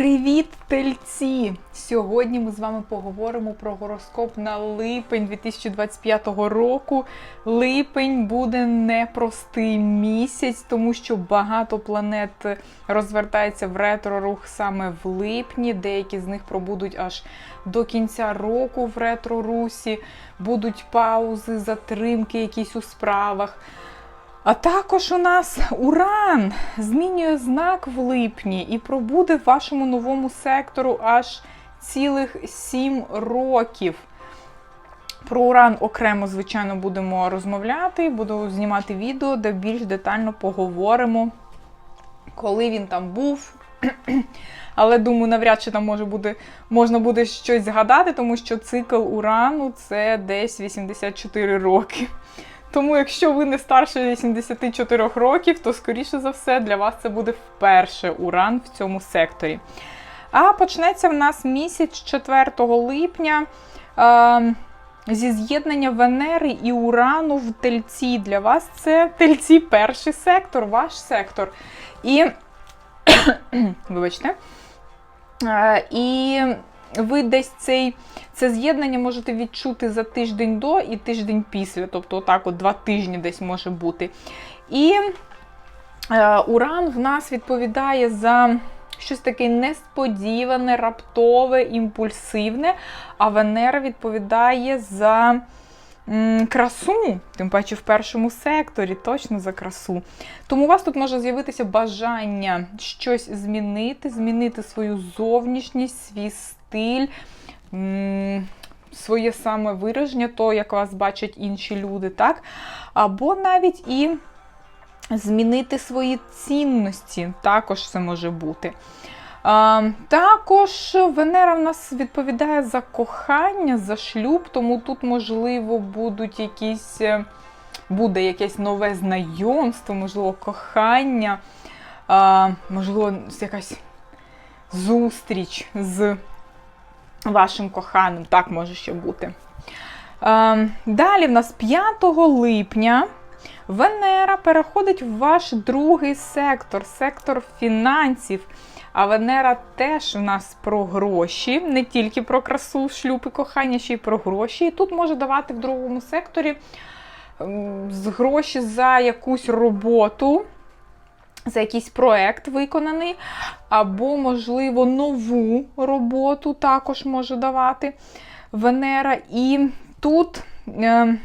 Привіт, тельці! Сьогодні ми з вами поговоримо про гороскоп на липень 2025 року. Липень буде непростий місяць, тому що багато планет розвертається в ретро-рух саме в липні. Деякі з них пробудуть аж до кінця року в ретро-русі, будуть паузи, затримки якісь у справах. А також у нас Уран змінює знак в липні і пробуде в вашому новому сектору аж цілих 7 років. Про Уран окремо, звичайно, будемо розмовляти, буду знімати відео, де більш детально поговоримо, коли він там був. Але думаю, навряд чи там може буде, можна буде щось згадати, тому що цикл Урану це десь 84 роки. Тому, якщо ви не старше 84 років, то, скоріше за все, для вас це буде вперше уран в цьому секторі. А почнеться в нас місяць 4 липня е, зі з'єднання Венери і Урану в тельці. Для вас це тельці перший сектор, ваш сектор. І, вибачте, е, і ви десь цей, це з'єднання можете відчути за тиждень до і тиждень після. Тобто, отак, от два тижні десь може бути. І е, Уран в нас відповідає за щось таке несподіване, раптове, імпульсивне, а Венера відповідає за. Красу, тим паче в першому секторі, точно за красу. Тому у вас тут може з'явитися бажання щось змінити, змінити свою зовнішність, свій стиль, своє саме вираження, то, як вас бачать інші люди, так? Або навіть і змінити свої цінності, також це може бути. Також Венера в нас відповідає за кохання, за шлюб, тому тут, можливо, будуть якісь, е, буде якесь нове знайомство, можливо, кохання, можливо, якась зустріч з вашим коханим. Так може ще бути. Далі в нас 5 липня. Венера переходить в ваш другий сектор, сектор фінансів. А Венера теж у нас про гроші, не тільки про красу, шлюб і кохання, ще й про гроші. І тут може давати в другому секторі гроші за якусь роботу, за якийсь проект виконаний, або, можливо, нову роботу також може давати Венера. І тут. Е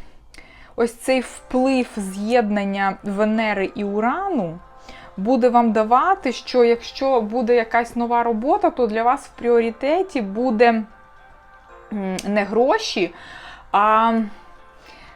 Ось цей вплив з'єднання Венери і Урану буде вам давати, що якщо буде якась нова робота, то для вас в пріоритеті буде не гроші, а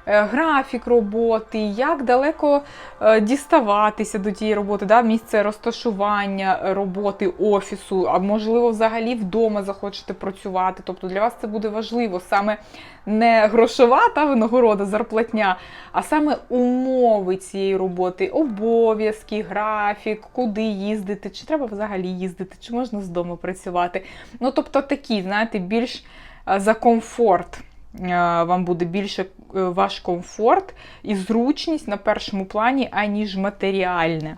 графік роботи, як далеко е, діставатися до тієї роботи, да, місце розташування роботи офісу, а можливо, взагалі вдома захочете працювати. Тобто для вас це буде важливо саме не грошова та винагорода, зарплатня, а саме умови цієї роботи, обов'язки, графік, куди їздити, чи треба взагалі їздити, чи можна з дому працювати. Ну, тобто такі, знаєте, більш е, за комфорт. Е, вам буде більше е, ваш комфорт і зручність на першому плані, аніж матеріальне.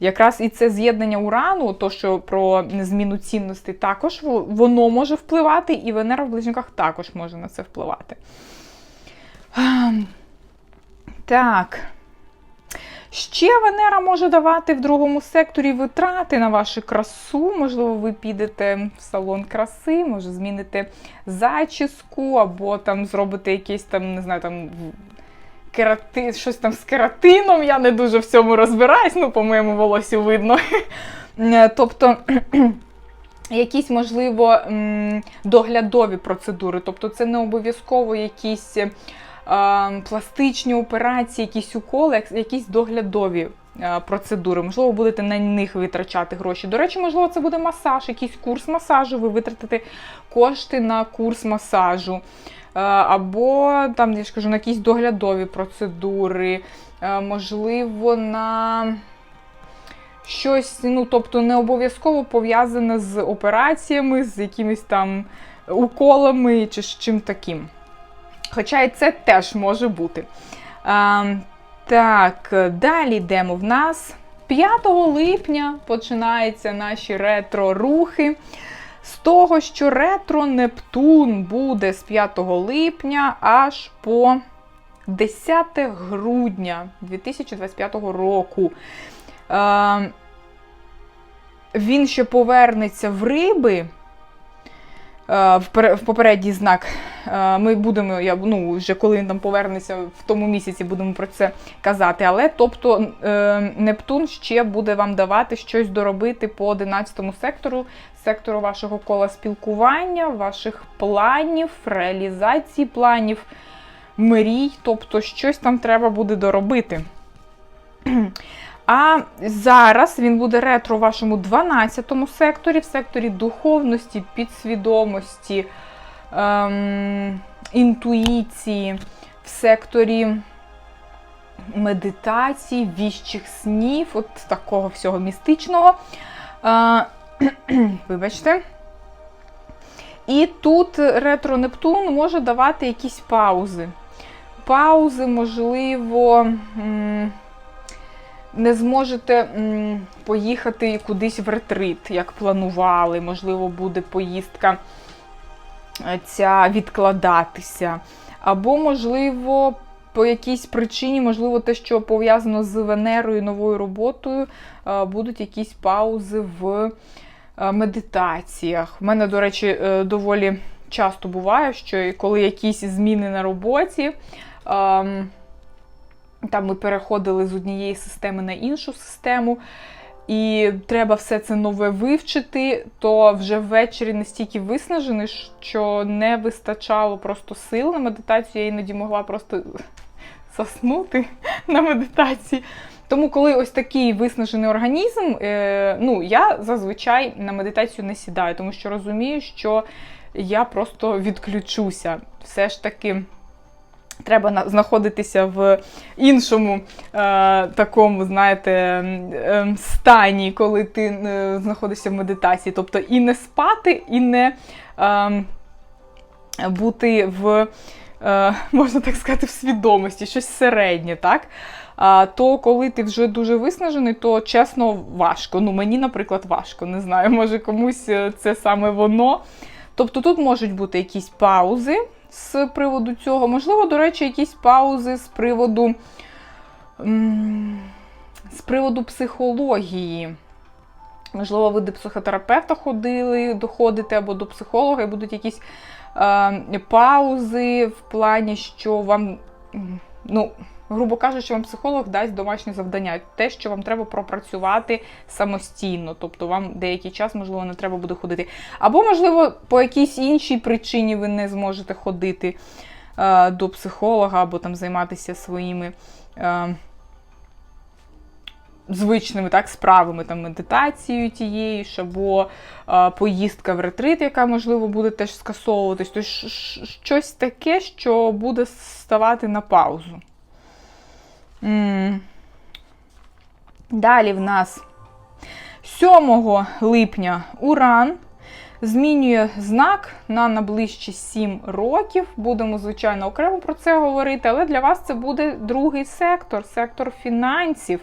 Якраз і це з'єднання урану, то що про зміну цінностей, також воно може впливати, і Венера в близнюках також може на це впливати. Ем, так. Ще Венера може давати в другому секторі витрати на вашу красу. Можливо, ви підете в салон краси, може зміните зачіску, або там зробите якийсь там, не знаю, там керати... щось там з кератином. Я не дуже в цьому розбираюсь, ну, по моєму волосю видно. Тобто. Якісь, можливо, доглядові процедури, тобто це не обов'язково якісь пластичні операції, якісь уколи, якісь доглядові процедури. Можливо, будете на них витрачати гроші. До речі, можливо, це буде масаж, якийсь курс масажу, ви витратите кошти на курс масажу. Або там, я ж кажу, на якісь доглядові процедури, можливо, на щось, ну, тобто, не обов'язково пов'язане з операціями, з якимись там уколами чи з чим таким. Хоча і це теж може бути. А, Так, далі йдемо в нас 5 липня починаються наші ретро-рухи. З того, що ретро Нептун буде з 5 липня аж по 10 грудня 2025 року. Е, він ще повернеться в риби. Е, В попередній знак Е, ми будемо, я ну вже коли він там повернеться в тому місяці, будемо про це казати. Але тобто е, Нептун ще буде вам давати щось доробити по 11 сектору, сектору вашого кола спілкування, ваших планів, реалізації планів, мрій. Тобто, щось там треба буде доробити. А зараз він буде ретро у вашому 12 секторі, в секторі духовності, підсвідомості, ем, інтуїції, в секторі медитації, віщих снів, от такого всього містичного. Е, вибачте. І тут ретро Нептун може давати якісь паузи. Паузи, можливо, м, не зможете поїхати кудись в ретрит, як планували. Можливо, буде поїздка е, ця відкладатися. Або, можливо, по якійсь причині, можливо, те, що пов'язано з Венерою, новою роботою, е, будуть якісь паузи в е, медитаціях. У мене, до речі, доволі часто буває, що коли якісь зміни на роботі. Там ми переходили з однієї системи на іншу систему, і треба все це нове вивчити, то вже ввечері настільки виснажений, що не вистачало просто сил на медитацію. Я іноді могла просто заснути на медитації. Тому, коли ось такий виснажений організм, е, ну я зазвичай на медитацію не сідаю, тому що розумію, що я просто відключуся. Все ж таки. Треба знаходитися в іншому е, такому, знаєте, ем, стані, коли ти е, знаходишся в медитації. Тобто і не спати, і не е, бути в, е, можна так сказати, в свідомості, щось середнє, так? А, то коли ти вже дуже виснажений, то чесно важко. Ну, мені, наприклад, важко. Не знаю, може комусь е, це саме воно. Тобто тут можуть бути якісь паузи з приводу цього. Можливо, до речі, якісь паузи з приводу, з приводу психології. Можливо, ви до психотерапевта ходили, доходите або до психолога, і будуть якісь е, паузи в плані, що вам, ну, грубо кажучи, вам психолог дасть домашнє завдання, те, що вам треба пропрацювати самостійно. Тобто вам деякий час, можливо, не треба буде ходити. Або, можливо, по якійсь іншій причині ви не зможете ходити е, до психолога або там займатися своїми. Е, Звичними так, справами, там, медитацією тією або е, поїздка в ретрит, яка, можливо, буде теж скасовуватись. Тобто щось таке, що буде ставати на паузу. Далі в нас 7 липня Уран змінює знак на найближчі 7 років. Будемо, звичайно, окремо про це говорити, але для вас це буде другий сектор, сектор фінансів.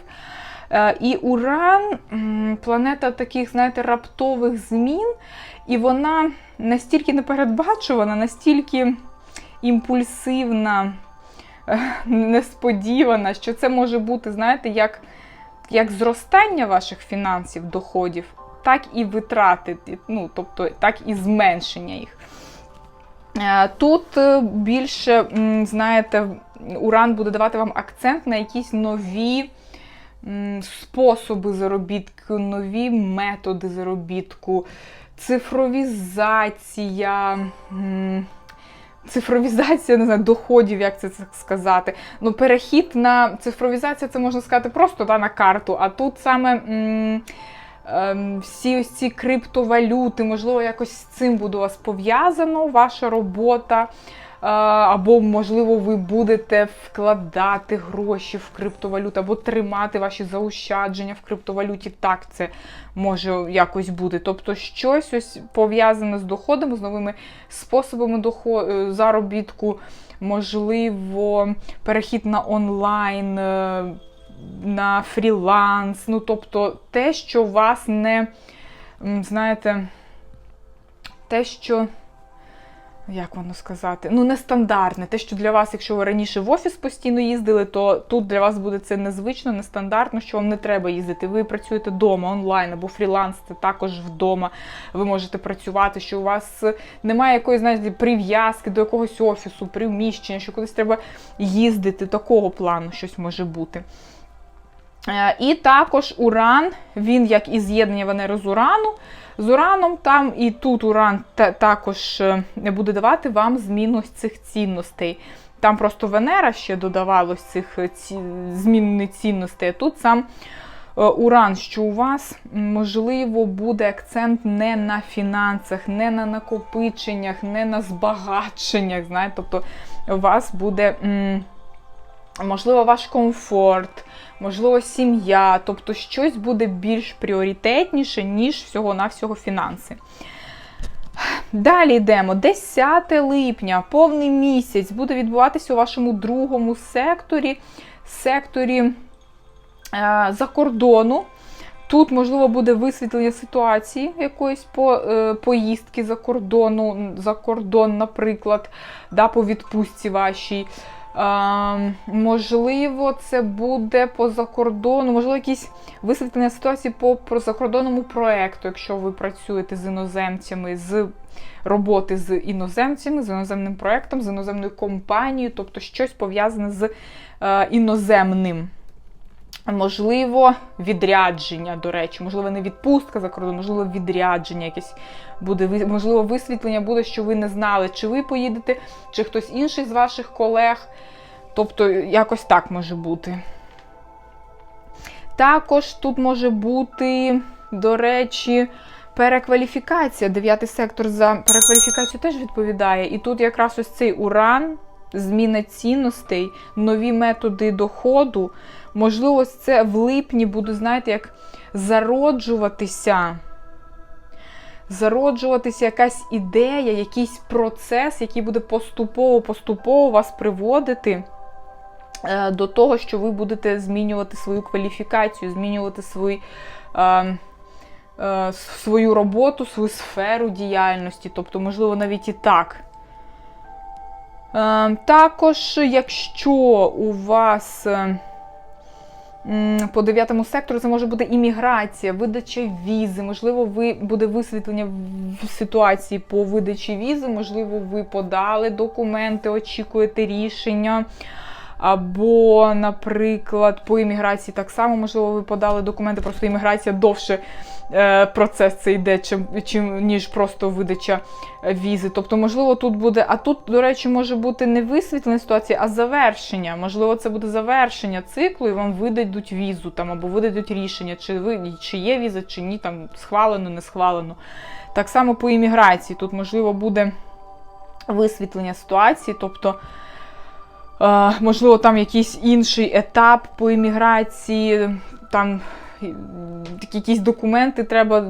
Е, І Уран планета таких, знаєте, раптових змін, і вона настільки непередбачувана, настільки імпульсивна, несподівана, що це може бути, знаєте, як, як зростання ваших фінансів, доходів, так і витрати, ну, тобто так і зменшення їх. Е, Тут е, більше, знаєте, Уран буде давати вам акцент на якісь нові способи заробітку, нові методи заробітку, цифровізація. Цифровізація, не знаю, доходів, як це сказати. Ну, перехід на цифровізацію, це можна сказати просто да, на карту. А тут саме м, ем, всі ось ці криптовалюти, можливо, якось з цим буде у вас пов'язано, ваша робота. Або, можливо, ви будете вкладати гроші в криптовалюту, або тримати ваші заощадження в криптовалюті. Так, це може якось бути. Тобто, щось ось пов'язане з доходами, з новими способами дохо- е, заробітку, можливо, перехід на онлайн. е, на фріланс, ну тобто те, що вас не, знаєте, те, що. Як воно сказати? Ну, нестандартне. Те, що для вас, якщо ви раніше в офіс постійно їздили, то тут для вас буде це незвично, нестандартно, що вам не треба їздити. Ви працюєте вдома, онлайн або фріланс, це також вдома. Ви можете працювати, що у вас немає якоїсь, знаєте, прив'язки до якогось офісу, приміщення, що кудись треба їздити. Такого плану щось може бути. Е, І також Уран, він як і з'єднання Венери з Урану. З Ураном там і тут Уран та- також е, буде давати вам зміну цих цінностей. Там просто Венера ще додавалось цих е, ці, зміни цінностей. Тут сам е, Уран, що у вас можливо буде акцент не на фінансах, не на накопиченнях, не на збагаченнях. Знаєте, тобто у вас буде. м, Можливо, ваш комфорт, можливо, сім'я, тобто щось буде більш пріоритетніше, ніж всього-навсього фінанси. Далі йдемо. 10 липня, повний місяць, буде відбуватися у вашому другому секторі, секторі е, за кордону. Тут, можливо, буде висвітлення ситуації якоїсь по, е, поїздки за кордону, за кордон, наприклад, да, по відпустці вашій. Можливо, це буде по закордону, можливо, якісь висвітлення ситуації по, по закордонному проекту, якщо ви працюєте з іноземцями, з роботи з іноземцями, з іноземним проектом, з іноземною компанією, тобто щось пов'язане з е, іноземним. Можливо, відрядження, до речі, можливо, не відпустка за кордон, можливо, відрядження якесь буде, можливо, висвітлення буде, що ви не знали, чи ви поїдете, чи хтось інший з ваших колег. Тобто, якось так може бути. Також тут може бути, до речі, перекваліфікація. Дев'ятий сектор за перекваліфікацію теж відповідає. І тут якраз ось цей уран, зміна цінностей, нові методи доходу. Можливо, це в липні буде, знаєте, як зароджуватися. Зароджуватися якась ідея, якийсь процес, який буде поступово-поступово вас приводити е, до того, що ви будете змінювати свою кваліфікацію, змінювати свої, е, е, свою роботу, свою сферу діяльності. Тобто, можливо, навіть і так. Також, якщо у вас. По дев'ятому сектору це може бути імміграція, видача візи, можливо, ви буде висвітлення в ситуації по видачі візи, можливо, ви подали документи, очікуєте рішення. Або, наприклад, по імміграції так само, можливо, ви подали документи, просто імміграція довше е, процес це йде, чим, чим ніж просто видача е, візи. Тобто, можливо, тут буде. А тут, до речі, може бути не висвітлення ситуації, а завершення. Можливо, це буде завершення циклу, і вам видадуть візу там, або видадуть рішення, чи ви чи є віза, чи ні, там схвалено, не схвалено. Так само по імміграції. Тут, можливо, буде висвітлення ситуації, тобто. Можливо, там якийсь інший етап по імміграції, там якісь документи треба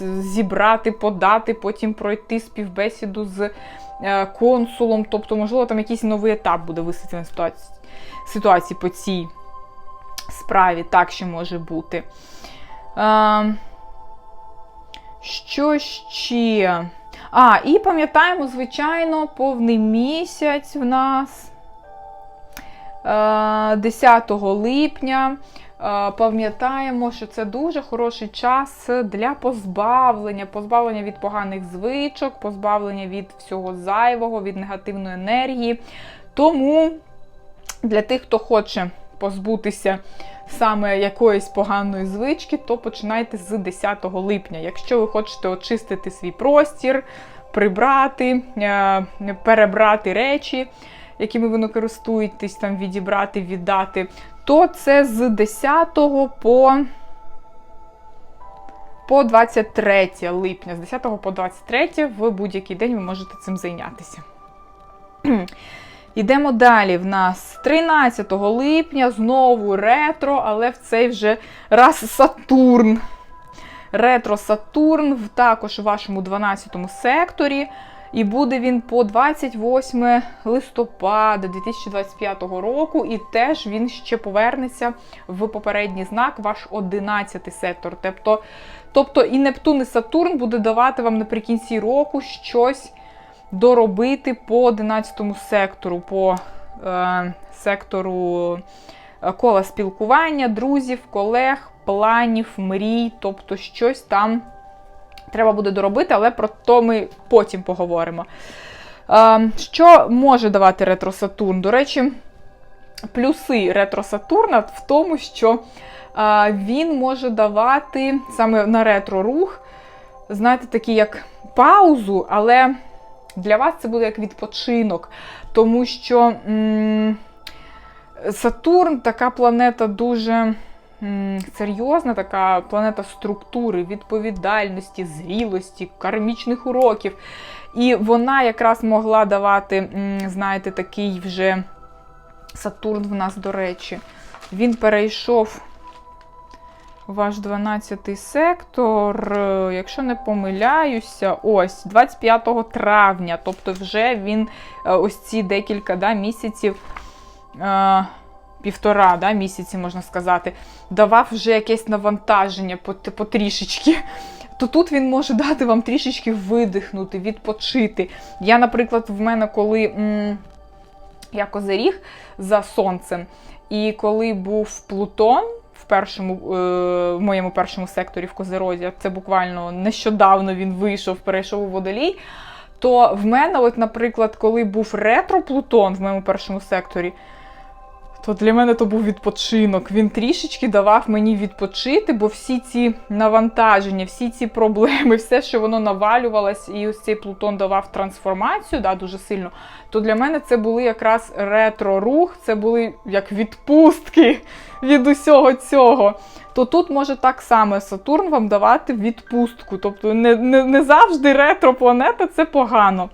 зібрати, подати, потім пройти співбесіду з е, консулом. Тобто, можливо, там якийсь новий етап буде висвітлення ситуації, ситуації по цій справі. Так ще може бути. Що ще? А, і пам'ятаємо, звичайно, повний місяць в нас. Е, 10 липня. Е, Пам'ятаємо, що це дуже хороший час для позбавлення, позбавлення від поганих звичок, позбавлення від всього зайвого, від негативної енергії. Тому для тих, хто хоче позбутися саме якоїсь поганої звички, то починайте з 10 липня. Якщо ви хочете очистити свій простір, прибрати, е, перебрати речі, якими ви користуєтесь, там відібрати, віддати, то це з 10 по. По 23 липня, з 10 по 23 в будь-який день ви можете цим зайнятися. Йдемо далі. В нас 13 липня знову ретро, але в цей вже раз Сатурн. Ретро Сатурн також у вашому 12 секторі. І буде він по 28 листопада 2025 року, і теж він ще повернеться в попередній знак, ваш 11 сектор. Тобто, тобто і Нептун, і Сатурн буде давати вам наприкінці року щось доробити по 11 сектору, по е, сектору е, кола спілкування, друзів, колег, планів, мрій, тобто щось там треба буде доробити, але про то ми потім поговоримо. Що може давати ретро Сатурн? До речі, плюси ретро Сатурна в тому, що він може давати саме на ретро рух, знаєте, такий як паузу, але для вас це буде як відпочинок, тому що м Сатурн така планета дуже серйозна, така планета структури, відповідальності, зрілості, кармічних уроків. І вона якраз могла давати, знаєте, такий вже Сатурн в нас, до речі, він перейшов. Ваш 12-й сектор, е, якщо не помиляюся, ось 25 травня. Тобто, вже він е, ось ці декілька да, місяців, е, півтора да, місяці, можна сказати, давав вже якесь навантаження потрішечки. То тут він може дати вам трішечки видихнути, відпочити. Я, наприклад, в мене, коли м я козиріг за сонцем, і коли був Плутон в першому, е, в моєму першому секторі в Козерозі, це буквально нещодавно він вийшов, перейшов у водолій. То в мене, от, наприклад, коли був ретро-Плутон в моєму першому секторі, то для мене то був відпочинок. Він трішечки давав мені відпочити, бо всі ці навантаження, всі ці проблеми, все, що воно навалювалось, і ось цей Плутон давав трансформацію да, дуже сильно. То для мене це були якраз ретро-рух, це були як відпустки від усього цього. То тут може так само Сатурн вам давати відпустку. Тобто не, не, не завжди ретро-планета це погано.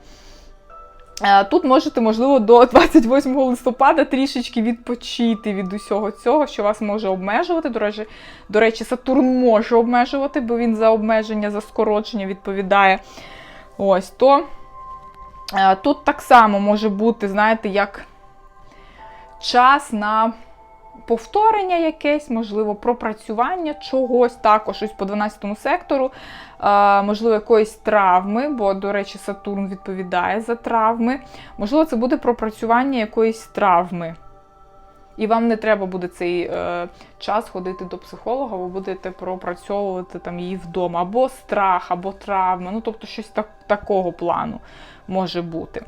Е, тут можете, можливо, до 28 листопада трішечки відпочити від усього цього, що вас може обмежувати. До речі, до речі, Сатурн може обмежувати, бо він за обмеження, за скорочення відповідає. Ось то е, тут так само може бути, знаєте, як час на повторення якесь, можливо, пропрацювання чогось, також ось по 12 сектору, можливо, якоїсь травми, бо, до речі, Сатурн відповідає за травми. Можливо, це буде пропрацювання якоїсь травми. І вам не треба буде цей е, час ходити до психолога, ви будете пропрацьовувати там її вдома. Або страх, або травма. Ну, тобто, щось так, такого плану може бути.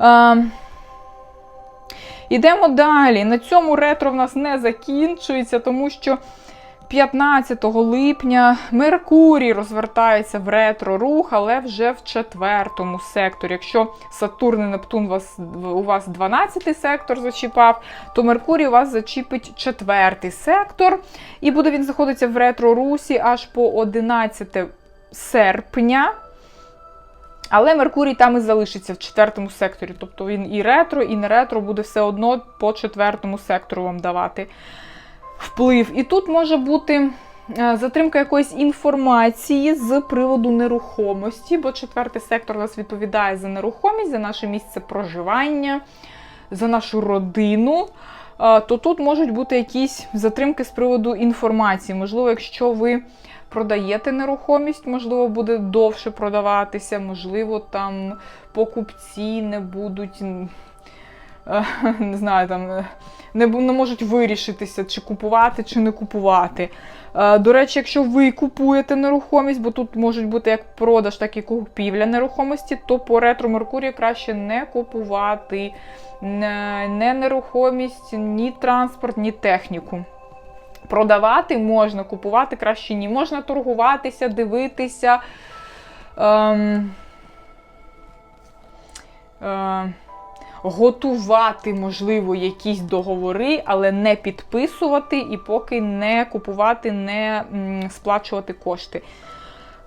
Е, Ідемо далі. На цьому ретро в нас не закінчується, тому що 15 липня Меркурій розвертається в ретро-рух, але вже в четвертому секторі. Якщо Сатурн і Нептун вас, у вас 12 сектор зачіпав, то Меркурій у вас зачіпить четвертий сектор. І буде він знаходитися в ретро-русі аж по 11 серпня. Але Меркурій там і залишиться в четвертому секторі. Тобто він і ретро, і не ретро буде все одно по четвертому сектору вам давати вплив. І тут може бути е, затримка якоїсь інформації з приводу нерухомості, бо четвертий сектор у нас відповідає за нерухомість, за наше місце проживання, за нашу родину. Е, то тут можуть бути якісь затримки з приводу інформації. Можливо, якщо ви продаєте нерухомість, можливо, буде довше продаватися, можливо, там покупці не будуть, не знаю, там не, не можуть вирішитися, чи купувати, чи не купувати. Е, до речі, якщо ви купуєте нерухомість, бо тут можуть бути як продаж, так і купівля нерухомості, то по ретро Меркурію краще не купувати не нерухомість, ні транспорт, ні техніку. Продавати можна, купувати краще ні. Можна торгуватися, дивитися. Ем, е, готувати, можливо, якісь договори, але не підписувати і поки не купувати, не сплачувати кошти.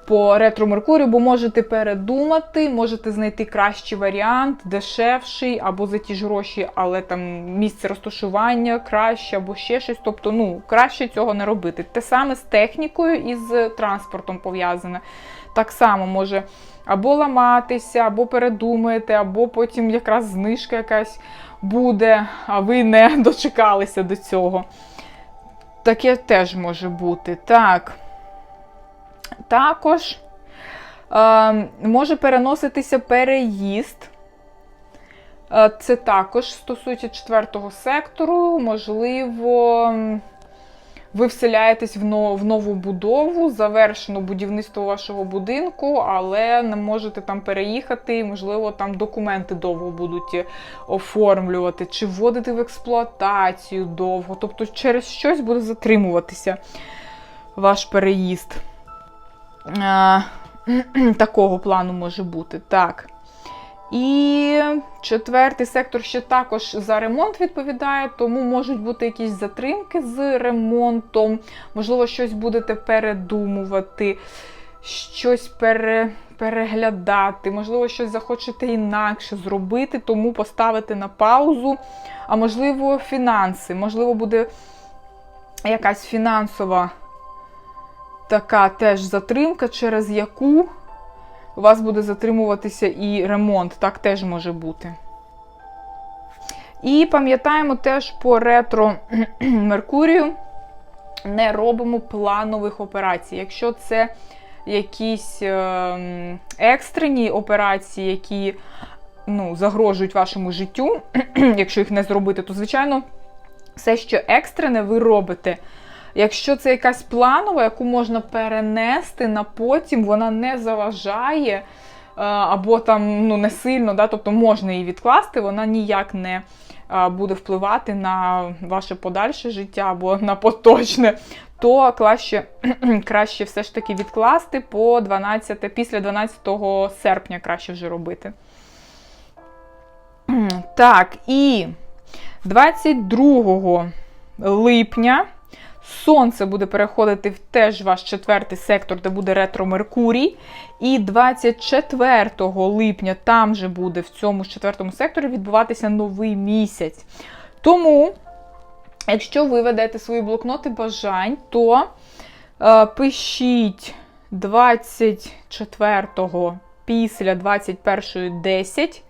по ретро Меркурію, бо можете передумати, можете знайти кращий варіант, дешевший, або за ті ж гроші, але там місце розташування краще, або ще щось. Тобто, ну, краще цього не робити. Те саме з технікою і з транспортом пов'язане. Так само може або ламатися, або передумаєте, або потім якраз знижка якась буде, а ви не дочекалися до цього. Таке теж може бути. Так. Також е, може переноситися переїзд. Е, Це також стосується четвертого сектору. Можливо, ви вселяєтесь в но- в нову будову, завершено будівництво вашого будинку, але не можете там переїхати. Можливо, там документи довго будуть оформлювати, чи вводити в експлуатацію довго. Тобто, через щось буде затримуватися ваш переїзд. Е, Такого плану може бути. Так. І четвертий сектор ще також за ремонт відповідає, тому можуть бути якісь затримки з ремонтом, можливо, щось будете передумувати, щось пере, переглядати, можливо, щось захочете інакше зробити, тому поставити на паузу. А можливо, фінанси, можливо, буде якась фінансова така теж затримка, через яку у вас буде затримуватися і ремонт, так теж може бути. І пам'ятаємо теж по ретро Меркурію не робимо планових операцій. Якщо це якісь е, екстрені операції, які ну, загрожують вашому життю, якщо їх не зробити, то, звичайно, все, що екстрене, ви робите. Якщо це якась планова, яку можна перенести на потім, вона не заважає, е, або там ну, не сильно, да, тобто можна її відкласти, вона ніяк не е, буде впливати на ваше подальше життя або на поточне, то краще, краще все ж таки відкласти по 12, після 12 серпня краще вже робити. Так, і 22 липня. Сонце буде переходити в теж ваш четвертий сектор, де буде ретро Меркурій. І 24 липня там же буде в цьому ж четвертому секторі відбуватися новий місяць. Тому, якщо ви ведете свої блокноти бажань, то е, пишіть 24-го після 21.10.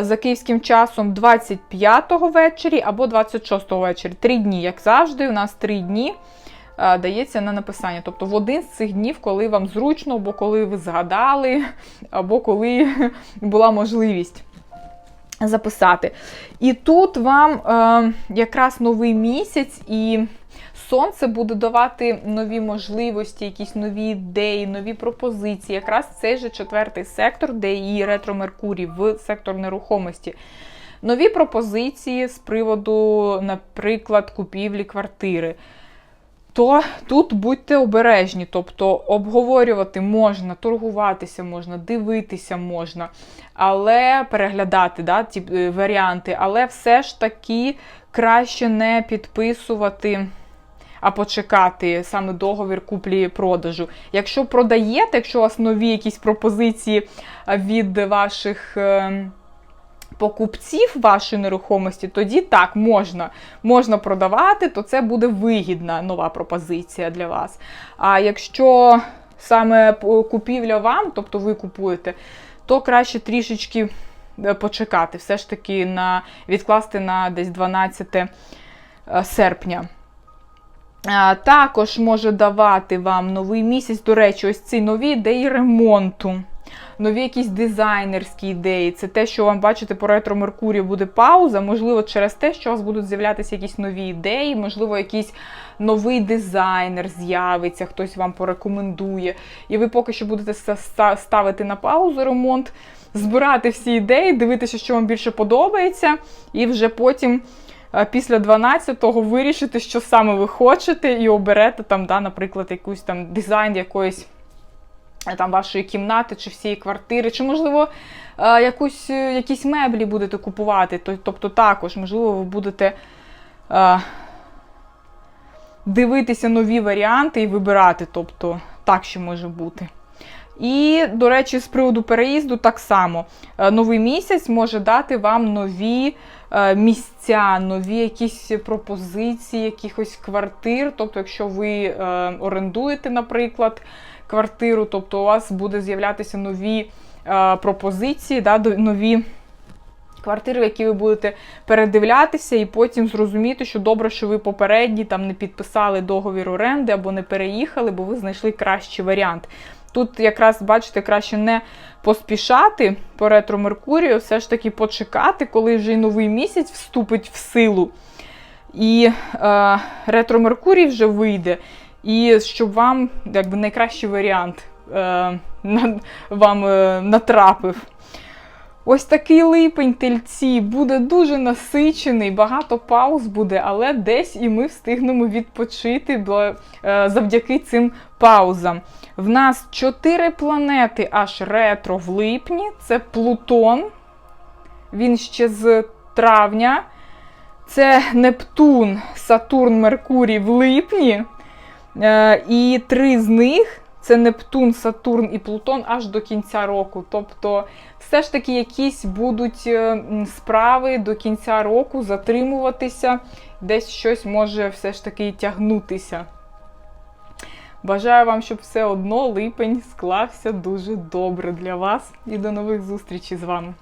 За київським часом 25-го ввечері або 26-го ввечері. Три дні, як завжди, у нас три дні е, дається на написання. Тобто в один з цих днів, коли вам зручно, або коли ви згадали, або коли була можливість записати. І тут вам е, якраз новий місяць і. Сонце буде давати нові можливості, якісь нові ідеї, нові пропозиції. Якраз цей же четвертий сектор, де і ретро Меркурій в сектор нерухомості. Нові пропозиції з приводу, наприклад, купівлі квартири. То тут будьте обережні, тобто обговорювати можна, торгуватися можна, дивитися можна, але переглядати да, ті варіанти, але все ж таки краще не підписувати а почекати саме договір куплі-продажу. Якщо продаєте, якщо у вас нові якісь пропозиції від ваших. Покупців вашої нерухомості, тоді так можна можна продавати, то це буде вигідна нова пропозиція для вас. А якщо саме купівля вам, тобто ви купуєте, то краще трішечки е, почекати, все ж таки на відкласти на десь 12 е, серпня. Також може давати вам новий місяць, до речі, ось ці нові ідеї ремонту, нові якісь дизайнерські ідеї. Це те, що вам бачите, по ретро Меркурію буде пауза, можливо, через те, що у вас будуть з'являтися якісь нові ідеї, можливо, якийсь новий дизайнер з'явиться, хтось вам порекомендує. І ви поки що будете ставити на паузу ремонт, збирати всі ідеї, дивитися, що вам більше подобається, і вже потім після 12-го вирішити, що саме ви хочете, і оберете там, да, наприклад, якийсь там дизайн якоїсь там вашої кімнати чи всієї квартири, чи, можливо, якусь, якісь меблі будете купувати. Тобто, також, можливо, ви будете дивитися нові варіанти і вибирати. Тобто, Так ще може бути. І, до речі, з приводу переїзду так само. Е, Новий місяць може дати вам нові е, місця, нові якісь пропозиції, якихось квартир. Тобто, якщо ви е, орендуєте, наприклад, квартиру, тобто у вас буде з'являтися нові е, пропозиції, да, нові квартири, які ви будете передивлятися, і потім зрозуміти, що добре, що ви попередні там не підписали договір оренди або не переїхали, бо ви знайшли кращий варіант. Тут якраз, бачите, краще не поспішати по ретро Меркурію, все ж таки почекати, коли вже й новий місяць вступить в силу. І е, ретро Меркурій вже вийде, і щоб вам якби найкращий варіант е, на, вам е, натрапив. Ось такий липень тельці буде дуже насичений, багато пауз буде, але десь і ми встигнемо відпочити е, завдяки цим паузам. В нас чотири планети аж ретро в липні. Це Плутон. Він ще з травня. Це Нептун, Сатурн, Меркурій в липні. Е, І три з них це Нептун, Сатурн і Плутон аж до кінця року. Тобто, все ж таки, якісь будуть е, справи до кінця року затримуватися, десь щось може все ж таки тягнутися. Бажаю вам, щоб все одно липень склався дуже добре для вас і до нових зустрічей з вами.